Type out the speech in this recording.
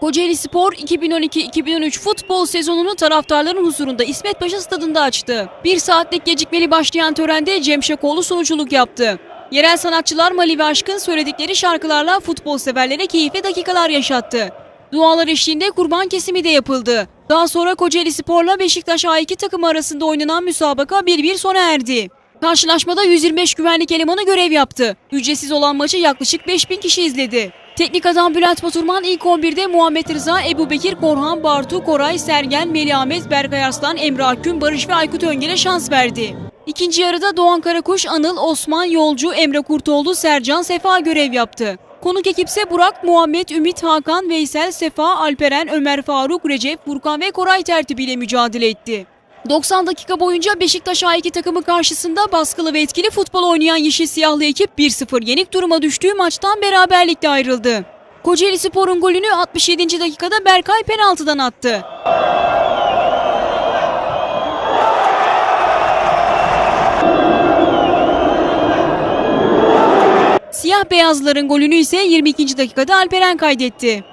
Kocaeli Spor 2012-2013 futbol sezonunu taraftarların huzurunda İsmet Paşa stadında açtı. Bir saatlik gecikmeli başlayan törende Cem Şakoğlu sunuculuk yaptı. Yerel sanatçılar Mali ve Aşk'ın söyledikleri şarkılarla futbol severlere keyifli dakikalar yaşattı. Dualar eşliğinde kurban kesimi de yapıldı. Daha sonra Kocaeli Spor'la Beşiktaş A2 takımı arasında oynanan müsabaka 1-1 sona erdi. Karşılaşmada 125 güvenlik elemanı görev yaptı. Ücretsiz olan maçı yaklaşık 5000 kişi izledi. Teknik adam Bülent Baturman ilk 11'de Muhammed Rıza, Ebu Bekir, Korhan, Bartu, Koray, Sergen, Melih Ahmet, Berkay Arslan, Emre Akgün, Barış ve Aykut Öngel'e şans verdi. İkinci yarıda Doğan Karakuş, Anıl, Osman, Yolcu, Emre Kurtoğlu, Sercan, Sefa görev yaptı. Konuk ekipse Burak, Muhammed, Ümit, Hakan, Veysel, Sefa, Alperen, Ömer Faruk, Recep, Furkan ve Koray tertibiyle mücadele etti. 90 dakika boyunca Beşiktaş A2 takımı karşısında baskılı ve etkili futbol oynayan Yeşil Siyahlı ekip 1-0 yenik duruma düştüğü maçtan beraberlikle ayrıldı. Kocaeli Spor'un golünü 67. dakikada Berkay penaltıdan attı. Siyah beyazların golünü ise 22. dakikada Alperen kaydetti.